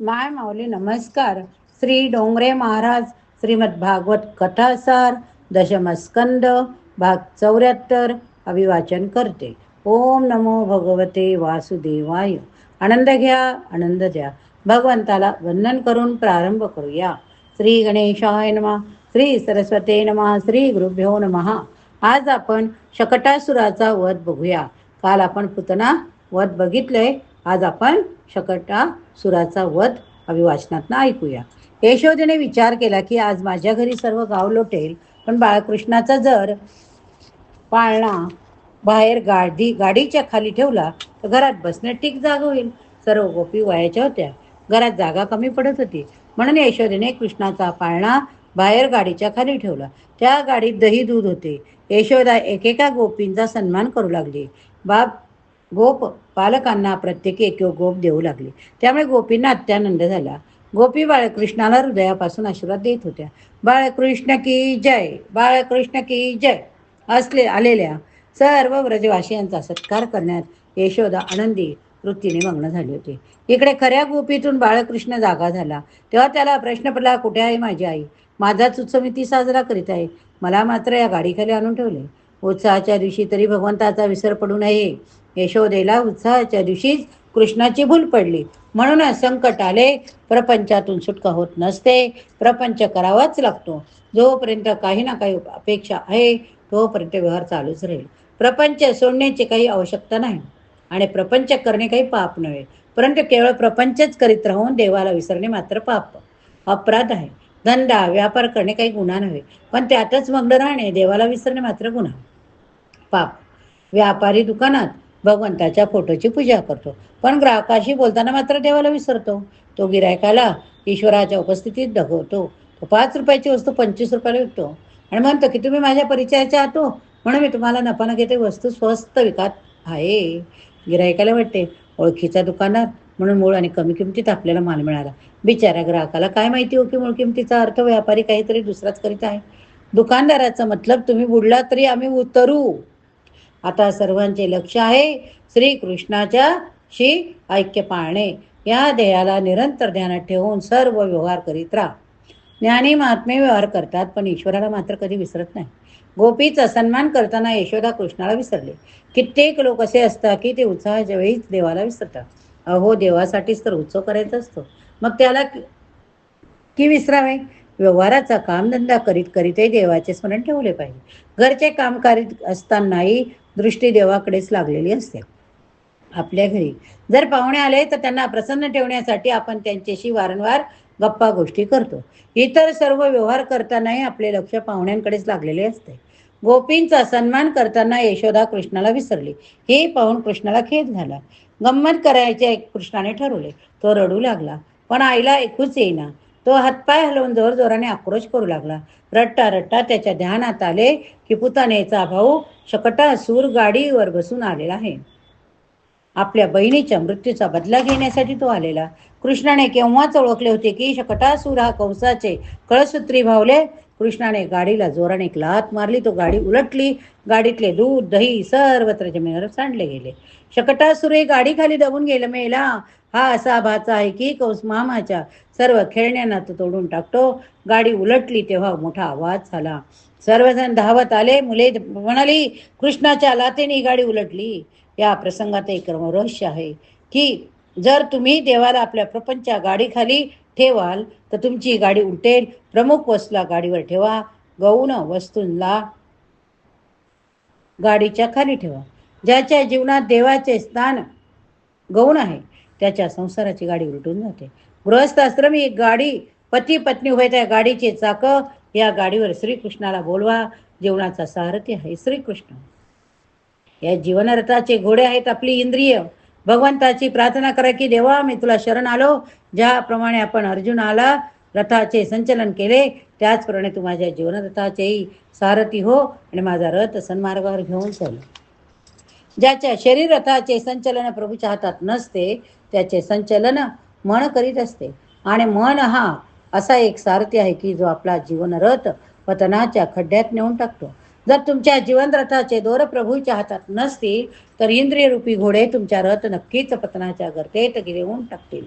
माय माऊली नमस्कार. श्री डोंगरे महाराज श्रीमद भागवत कथासार दशमस्कंद भाग चौऱ्याहत्तर अभिवाचन करते. ओम नमो भगवते वासुदेवाय. आनंद घ्या आनंद द्या. भगवंताला वंदन करून प्रारंभ करूया. श्री गणेशाय नमा श्री सरस्वते नमा श्री गुरुभ्यो नमहा आज आपण शकटासुराचा वध बघूया. काल आपण पुतना वध बघितलंय. आज आपण शकटा सुराचा वध अभिवाचनात ऐकूया. यशोदेने विचार केला की आज माझ्या घरी सर्व गाव लोटेल पण बाळकृष्णाचा जर पाळणा बाहेर गाडी गाडीच्या खाली ठेवला तर घरात बसणं ठीक जागा होईल. सर्व गोपी वयाच्या होत्या. घरात जागा कमी पडत होती. म्हणून यशोदेने कृष्णाचा पाळणा बाहेर गाडीच्या खाली ठेवला. त्या गाडीत दही दूध होते. यशोदा एकेका गोपींचा सन्मान करू लागली. बाप गोप पालकांना प्रत्येकी एक गोप देऊ लागले. त्यामुळे गोपींना अत्यानंद झाला. गोपी बाळकृष्णाला हृदयापासून आशीर्वाद देत होत्या. बाळकृष्ण की जय बाळकृष्ण की जय असले आलेल्या सर्व व्रजवासियांचा सत्कार करण्यात यशोदा आनंदी वृत्तीने मग्न झाली होती. इकडे खऱ्या गोपीतून बाळकृष्ण जागा झाला. तेव्हा त्याला प्रश्न पडला कुठे आहे माझी आई? माझाच उत्सव मी ती साजरा करीत आहे. मला मात्र या गाडीखाली आणून ठेवले उत्साहाच्या दिवशी तरी भगवंताचा विसर पडू नये. यशोदेला उत्साहाच्या दिवशीच कृष्णाची भूल पडली. म्हणूनच संकट आले प्रपंचातून सुटका होत नसते प्रपंच करावाच लागतो. जोपर्यंत काही ना काही अपेक्षा आहे तोपर्यंत व्यवहार चालूच राहील. प्रपंच सोडण्याची काही आवश्यकता नाही आणि प्रपंच करणे काही पाप नव्हे. परंतु केवळ प्रपंचच करीत राहून देवाला विसरणे मात्र पाप. अपराध आहे. धंदा व्यापार करणे काही गुन्हा नव्हे. पण त्यातच मग्न राहणे देवाला विसरणे मात्र गुन्हा. पाप व्यापारी दुकानात भगवंताच्या फोटोची पूजा करतो. पण ग्राहकाशी बोलताना मात्र देवाला विसरतो. तो गिरायकाला ईश्वराच्या उपस्थितीत दगवतो तो पाच रुपयाची वस्तू पंचवीस रुपयाला विकतो. आणि म्हणतो की तुम्ही माझ्या परिचयाच्या आतो हो. म्हणून मी तुम्हाला नफा न घेते वस्तू स्वस्त विकत आहे. गिरायकाला वाटते ओळखीच्या दुकानात म्हणून मूळ आणि कमी किमतीत आपल्याला माल मिळाला. बिचाऱ्या ग्राहकाला काय माहिती हो की मूळ किमतीचा अर्थ व्यापारी काहीतरी दुसराच करीत आहे. दुकानदाराचा मतलब तुम्ही बुडला तरी आम्ही उतरू. आता सर्वांचे लक्ष आहे श्रीकृष्णाच्या शी ऐक्य पाळणे. या ध्येयाला निरंतर ध्यानात ठेवून सर्व व्यवहार करीत राहा. ज्ञानी महात्मे व्यवहार करतात पण ईश्वराला मात्र कधी विसरत नाही. गोपीचा सन्मान करताना यशोदा कृष्णाला विसरले. कित्येक लोक असे असतात की ते उत्साहाच्या वेळीच देवाला विसरतात. अहो देवासाठीच तर उत्सव करायचा असतो. मग त्याला की विसरावे? व्यवहाराचा कामधंदा करीत करीतही देवाचे स्मरण ठेवले पाहिजे. घरचे काम करीत असतानाही दृष्टी देवाकडेच लागलेली असते. आपल्या घरी जर पाहुणे आले तर त्यांना प्रसन्न ठेवण्यासाठी आपण त्यांच्याशी वारंवार गप्पा गोष्टी करतो. इतर सर्व व्यवहार करतानाही आपले लक्ष पाहुण्यांकडेच लागलेले असते. गोपींचा सन्मान करताना यशोदा कृष्णाला विसरली. हे पाहून कृष्णाला खेद झाला. गंमत करायचे कृष्णाने ठरवले. तो रडू लागला. पण आईला ऐकूच येईना. तो हातपाय हलवून जोर जोराने आक्रोश करू लागला. रट्टा रट्टा त्याच्या ध्यानात आले की पुतानेचा भाऊ शकटासूर गाडीवर बसून आलेला आहे. आपल्या बहिणीच्या मृत्यूचा बदला घेण्यासाठी तो आलेला. कृष्णाने केव्हाच ओळखले होते की शकटासूर हा कंसाचे कळसूत्री भावले. कृष्णाने गाडीला जोराने एक लात मारली. तो गाडी उलटली. गाडीतले दूध दही सर्वत्र जमिनीवर सांडले गेले. शकटासुरे गाडी खाली दबून गेलं. मेला हा असा भाचा आहे की कौस मामाच्या सर्व खेळण्यांना तो तोडून टाकतो. गाडी उलटली तेव्हा मोठा आवाज झाला. सर्वजण धावत आले. मुले म्हणाली कृष्णाच्या लातेने गाडी उलटली. या प्रसंगात एक रहस्य आहे की जर तुम्ही देवाला आपल्या प्रपंचा गाडीखाली ठेवाल तर तुमची गाडी उलटेल. प्रमुख वस्तूला गाडीवर ठेवा. गौण वस्तूंना गाडीच्या खाली ठेवा. ज्याच्या जीवनात देवाचे स्थान गौण आहे त्याच्या संसाराची गाडी उलटून जाते. गृहस्थाश्रम ही गाडी पती पत्नी होय त्या गाडीचे चाक या गाडीवर श्रीकृष्णाला बोलवा जीवनाचा सारथी आहे श्रीकृष्ण. या जीवनरथाचे घोडे आहेत आपली इंद्रिय. भगवंताची प्रार्थना करा की देवा मी तुला शरण आलो. ज्याप्रमाणे आपण अर्जुनाला रथाचे संचलन केले त्याचप्रमाणे तू माझ्या जीवनरथाचेही सारथी हो आणि माझा रथ सन्मार्गावर घेऊन चल. ज्याच्या शरीर रथाचे संचलन प्रभूच्या हातात नसते त्याचे संचलन मन करीत असते. आणि मन हा असा एक सारथी आहे की जो आपला जीवनरथ पतनाच्या खड्ड्यात नेऊन टाकतो. जर तुमच्या जीवनरथाचे दोर प्रभूच्या हातात नसतील तर इंद्रिय रूपी घोडे तुमच्या रथ नक्कीच पतनाच्या गर्तेत गिरवून टाकतील.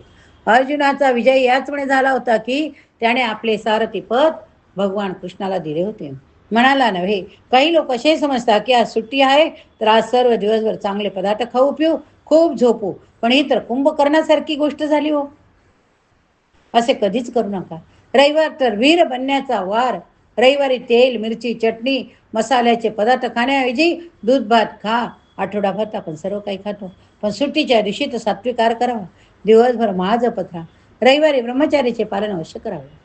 अर्जुनाचा विजय याचमुळे झाला होता की त्याने आपले सारथी पद भगवान कृष्णाला दिले होते. म्हणाला नव्हे काही लोक असे समजतात की आज सुट्टी आहे तर आज सर्व दिवसभर चांगले पदार्थ खाऊ पिऊ खूप झोपू पण ही तर कुंभकर्णासारखी गोष्ट झाली हो. असे कधीच करू नका. रविवार तर वीर बनण्याचा वार. रविवारी तेल मिरची चटणी मसाल्याचे पदार्थ खाण्याऐवजी दूध भात खा. आठवडाभर आपण सर्व काही खातो. पण सुट्टीच्या दिवशी तर सात्विकार करावा. दिवसभर महाजपत राहा. रविवारी ब्रह्मचारीचे पालन अवश्य करावे.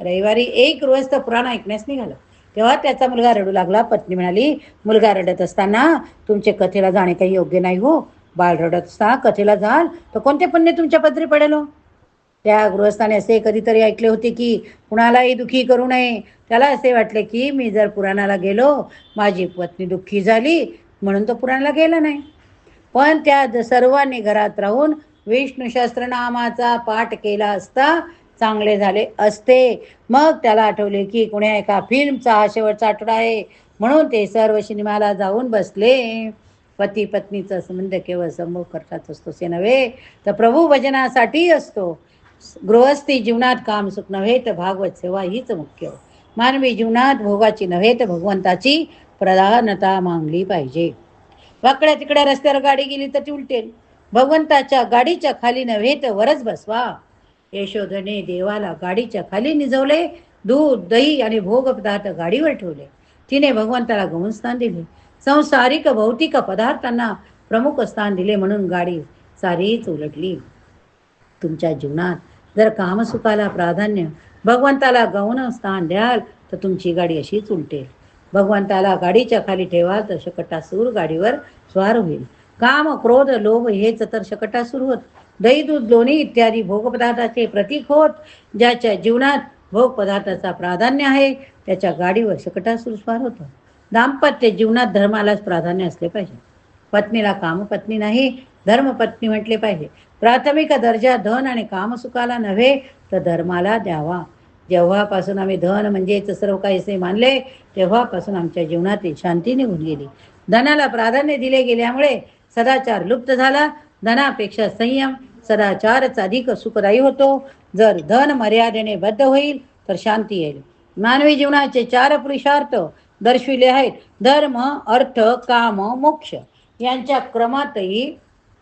रविवारी एक रोज तर पुराण ऐकण्यास निघालं. तेव्हा त्याचा मुलगा रडू लागला. पत्नी म्हणाली मुलगा रडत असताना तुमचे कथेला जाणे काही योग्य नाही हो. बाळ रडत असता कथेला जाल तर कोणते पुण्य तुमच्या पदरी पडेल हो? त्या गृहस्थाने असे कधीतरी ऐकले होते की कुणालाही दुःखी करू नये. त्याला असे वाटले की मी जर पुराणाला गेलो माझी पत्नी दुःखी झाली म्हणून तो पुराणाला गेला नाही. पण त्या सर्वांनी घरात राहून विष्णू सहस्त्रनामाचा पाठ केला असता चांगले झाले असते. मग त्याला आठवले की कुण्या एका फिल्मचा हा शेवटचा आठवडा आहे म्हणून ते सर्व सिनेमाला जाऊन बसले. पती पत्नीचा संबंध केवळ संभोग करतात असतो से नव्हे तर प्रभू भजनासाठी असतो. गृहस्थी जीवनात काम सुख नव्हे तर भागवत सेवा हीच मुख्य. मानवी जीवनात भोगाची नव्हे तर भगवंताची प्रधानता मागली पाहिजे. वाकड्या तिकड्या रस्त्यावर गाडी गेली तर ती उलटेल. भगवंताच्या गाडीच्या खाली नव्हे तर वरच बसवा. यशोधने देवाला गाडीच्या खाली निजवले दूध दही आणि भोग पदार्थ गाडीवर ठेवले. तिने भगवंताला गौण स्थान दिले. संसारिक भौतिक पदार्थांना प्रमुख स्थान दिले म्हणून गाडी सारीच उलटली. तुमच्या जीवनात जर कामसुखाला प्राधान्य भगवंताला गौण स्थान द्याल तर तुमची गाडी अशीच उलटेल. भगवंताला गाडीच्या खाली ठेवाल तर शकटासूर गाडीवर स्वार होईल. काम क्रोध लोभ हेच तर शकटासूर होत. दही दूध लोणी इत्यादी भोगपदार्थाचे प्रतीक होत ज्याच्या जीवनात भोग पदार्थाचा प्राधान्य आहे त्याच्या गाडीवर शकटासूर स्वार होतो. दाम्पत्य जीवनात धर्मालाच प्राधान्य असले पाहिजे. पत्नीला कामपत्नी नाही धर्मपत्नी म्हटले पाहिजे. प्राथमिक दर्जा धन आणि कामसुखाला नव्हे तर धर्माला द्यावा. जेव्हापासून आम्ही धन म्हणजेच सर्व काही असे मानले तेव्हापासून आमच्या जीवनातील शांती निघून गेली. धनाला प्राधान्य दिले गेल्यामुळे सदाचार लुप्त झाला. धनापेक्षा संयम सदाचारच अधिक सुखदायी होतो. जर धन मर्यादेने बद्ध होईल तर शांती येईल. मानवी जीवनाचे चार पुरुषार्थ दर्शविले आहेत. धर्म अर्थ काम मोक्ष यांच्या क्रमातही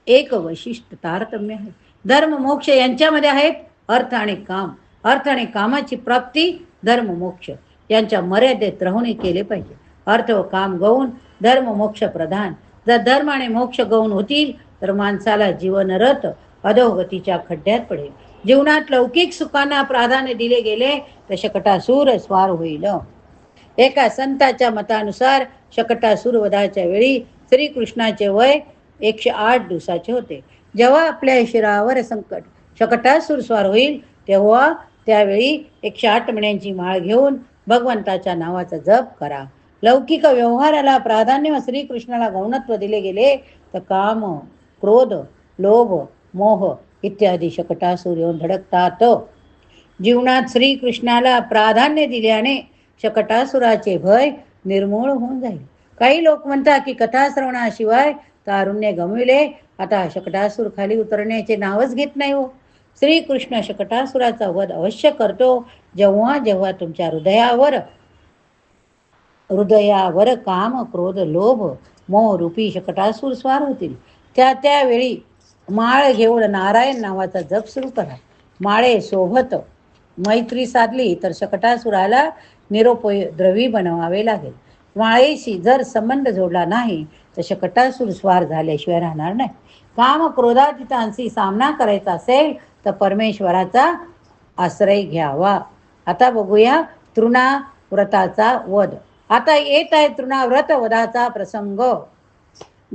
एक वैशिष्ट तारतम्य आहे. धर्म मोक्ष यांच्यामध्ये आहेत अर्थ आणि काम. अर्थ आणि कामाची प्राप्ती धर्म मोक्ष यांच्या मर्यादेत राहून केले पाहिजे. अर्थ व काम गौण धर्म मोक्ष प्रधान. जर धर्म आणि मोक्ष गौण होतील तर माणसाला जीवनरथ अधोगतीच्या खड्ड्यात पडेल. जीवनात लौकिक सुखांना प्राधान्य दिले गेले तर शकटासूर स्वार होईल. एका संताच्या मतानुसार शकटासूर वधाच्या वेळी श्रीकृष्णाचे वय एकशे आठ दिवसाचे होते. जेव्हा आपल्या शिरावर संकट शकटासूर स्वार होईल तेव्हा त्यावेळी एकशे आठ महिन्यांची माळ घेऊन भगवंताच्या नावाचा जप करा. लौकिक व्यवहाराला प्राधान्य व श्रीकृष्णाला गौणत्व दिले गेले तर काम क्रोध लोभ मोह इत्यादी शकटासूर येऊन धडकतात. जीवनात श्रीकृष्णाला प्राधान्य दिल्याने शकटासुराचे भय निर्मूळ होऊन जाईल. काही लोक म्हणतात की कथा श्रवणाशिवाय तारुण्य गमविले. आता शकटासूर खाली उतरण्याचे नावच घेत नाही हो. श्रीकृष्ण शकटासुराचा वध अवश्य करतो. जेव्हा जेव्हा तुमच्या हृदयावर हृदयावर काम क्रोध लोभ मोह रूपी शकटासूर स्वार होतील. त्या त्यावेळी माळ घेऊन नारायण नावाचा जप सुरू करा. माळे सोबत मैत्री साधली तर शकटासुराला निरोपद्रवी बनवावे लागेल. माळेशी जर संबंध जोडला नाही तर शकटासूर स्वार झाल्याशिवाय राहणार नाही. काम क्रोधातीतांशी सामना करायचा असेल तर परमेश्वराचा आश्रय घ्यावा. आता बघूया तृणा व्रताचा वध. आता येत आहे तृणाव्रत वधाचा प्रसंग.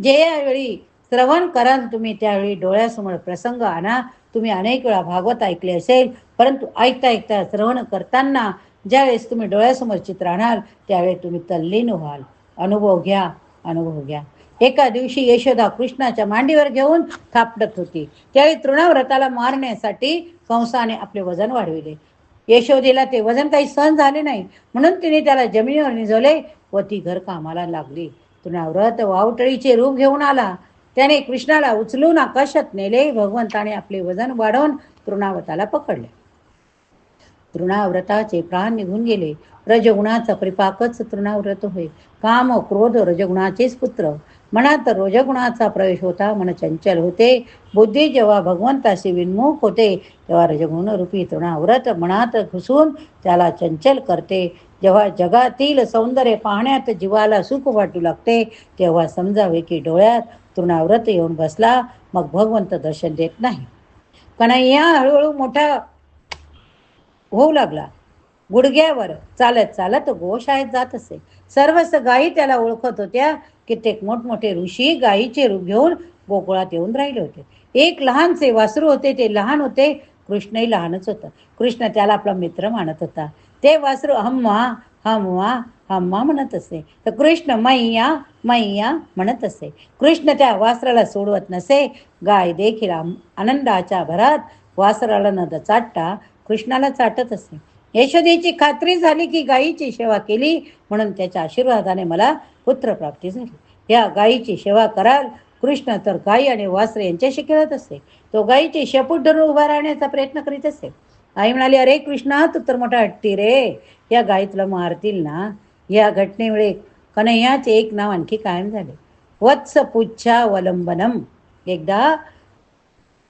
जे यावेळी श्रवण कराल तुम्ही त्यावेळी डोळ्यासमोर प्रसंग आणा. तुम्ही अनेक वेळा भागवत ऐकले असेल परंतु ऐकता ऐकता श्रवण करताना ज्यावेळेस तुम्ही डोळ्यासमोर चित्र आणाल त्यावेळी तुम्ही तल्लीन व्हाल. अनुभव घ्या अनुभव घ्या. एका दिवशी यशोदा कृष्णाच्या मांडीवर घेऊन थापटत होती. त्यावेळी तृणाव्रताला मारण्यासाठी कंसाने आपले वजन वाढविले. यशोदेला ते वजन काही सहन झाले नाही. म्हणून तिने त्याला जमिनीवर निजवले व ती घर कामाला लागली. तृणाव्रत वावटळीचे रूप घेऊन आला. त्याने कृष्णाला उचलून आकाशात नेले. भगवंताने आपले वजन वाढवून तृणावताला पकडले. तृणाव्रताचे प्राण निघून गेले. रजगुणाचा परिपाकच तृणाव्रत होय. काम क्रोध रजगुणाचेच पुत्र. मनात रजगुणाचा प्रवेश होता मन चंचल होते. बुद्धी जेव्हा भगवंताशी विन्मुख होते तेव्हा रजगुण रूपी तृणाव्रत मनात घुसून त्याला चंचल करते. जेव्हा जगातील सौंदर्य पाहण्यात जीवाला सुख वाटू लागते तेव्हा समजावे की डोळ्यात तृणाव्रत येऊन बसला मग भगवंत दर्शन देत नाही. कन्हैया हळूहळू मोठा होऊ लागला. गुडघ्यावर चालत चालत गोशाळेत जात असे. सर्वच गायी त्याला ओळखत होत्या कित्येक मोठमोठे ऋषी गायीचे रूप घेऊन गोकुळात येऊन राहिले होते. एक लहानसे वासरू होते ते लहान होते. कृष्णही लहानच होता. कृष्ण त्याला आपला मित्र मानत होता. ते वासरू हम्मा हम्मा हम्मा म्हणत असे. तर कृष्ण मैया मैया म्हणत असे. कृष्ण त्या वासराला सोडवत नसे. गाय देखील आनंदाच्या भरात वासराला न चाटता कृष्णाला चाटत असे. यशोदेची खात्री झाली की गायीची सेवा केली म्हणून त्याच्या आशीर्वादाने मला पुत्र प्राप्ती झाली. या गायीची सेवा कराल कृष्ण तर गायी आणि वासरे यांच्याशी खेळत असते तो गायीची शेपूट धरून उभा राहण्याचा प्रयत्न करीत असे. आई म्हणाली अरे कृष्णा तू तर मोठा हट्टी रे. या गायी तुला मारतील ना? या घटनेमुळे कन्हैयाचे एक नाव आणखी कायम झाले. वत्स पुच्छावलंबनम एकदा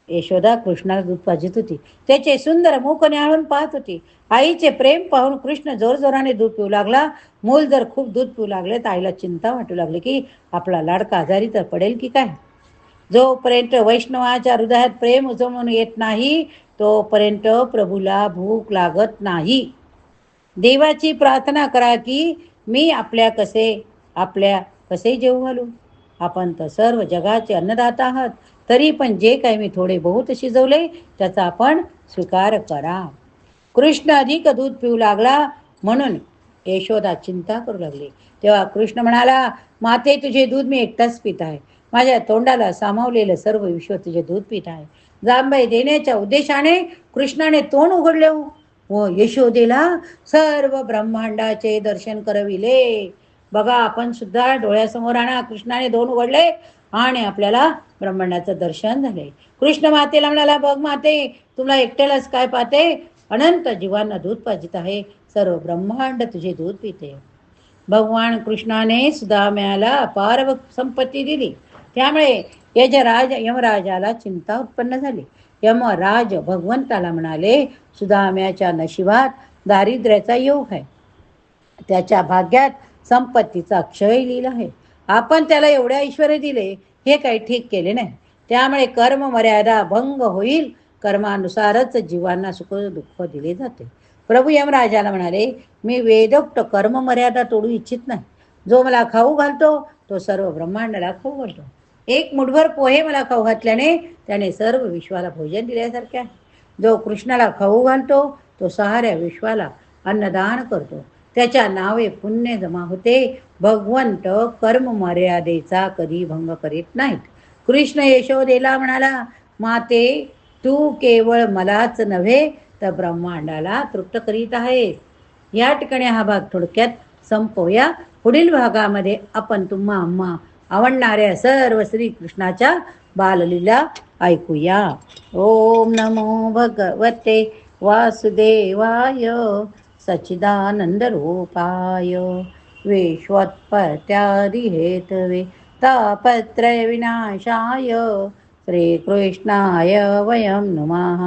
यशोदा कृष्णाला दूध पाजित होती. त्याचे सुंदर मुख न्याळून पाहत होती. आईचे प्रेम पाहून कृष्ण जोरजोराने दूध पिऊ लागला. मूल जर खूप दूध पिऊ लागले तर आईला चिंता वाटू लागली की आपला लाडका आजारी तर पडेल की काय? जोपर्यंत वैष्णवाच्या हृदयात प्रेम उजवून येत नाही तोपर्यंत प्रभूला भूक लागत नाही. देवाची प्रार्थना करा की मी आपल्या कसे आपल्या कसे जेवू घालू? आपण तर सर्व जगाचे अन्नदाता आहात. तरी पण जे काही मी थोडे बहुत शिजवले त्याचा आपण स्वीकार करा. कृष्ण अधिक दूध पिऊ लागला म्हणून यशोदा चिंता करू लागली. तेव्हा कृष्ण म्हणाला माते तुझे दूध मी एकटाच पित आहे. माझ्या तोंडाला सामावलेलं सर्व विश्व तुझे दूध पित आहे. जांबाई देण्याच्या उद्देशाने कृष्णाने तोंड उघडले हो. व यशोदेला सर्व ब्रह्मांडाचे दर्शन करविले. बघा आपण सुद्धा डोळ्यासमोर आणा कृष्णाने दोन उघडले. आणि आपल्याला ब्रह्मांडाचं दर्शन झाले. कृष्ण मातेला म्हणाला बघ माते तुला एकट्यालाच काय पाहते? अनंत जीवांना दूध पाजित आहे. सर्व ब्रह्मांड तुझे दूध पिते. भगवान कृष्णाने सुदाम्याला अपार संपत्ती दिली. त्यामुळे यजराज यमराजाला चिंता उत्पन्न झाली. यमराज भगवंताला म्हणाले सुदाम्याच्या नशिबात दारिद्र्याचा योग आहे. त्याच्या भाग्यात संपत्तीचा क्षय लिहिला आहे. आपण त्याला एवढ्या ऐश्वर दिले हे काही ठीक केले नाही. त्यामुळे कर्म मर्यादा भंग होईल. कर्मानुसारच जीवांना सुख दुःख दिले जाते. प्रभू यमराजाला म्हणाले मी वेदोक्त कर्म मर्यादा तोडू इच्छित नाही. जो मला खाऊ घालतो तो सर्व ब्रह्मांडाला खाऊ घालतो. एक मुठभर पोहे मला खाऊ घातल्याने त्याने सर्व विश्वाला भोजन दिल्यासारखे आहे. जो कृष्णाला खाऊ घालतो तो सहाऱ्या विश्वाला अन्नदान करतो. त्याच्या नावे पुण्य जमा होते. भगवंत कर्म मर्यादेचा कधी भंग करीत नाहीत. कृष्ण यशोदेला म्हणाला माते तू केवळ मलाच नव्हे तर ब्रह्मांडाला तृप्त करीत आहेस या ठिकाणी हा भाग थोडक्यात संपवूया. पुढील भागामध्ये आपण तुम्हा आम्हा आवडणाऱ्या सर्व श्रीकृष्णाच्या बाललीला ऐकूया. ओम नमो भगवते वासुदेवाय सच्चिदानन्दरूपाय विश्वोत्पत्यादिहेतवे तापत्रयविनाशाय श्रीकृष्णाय वयं नुमः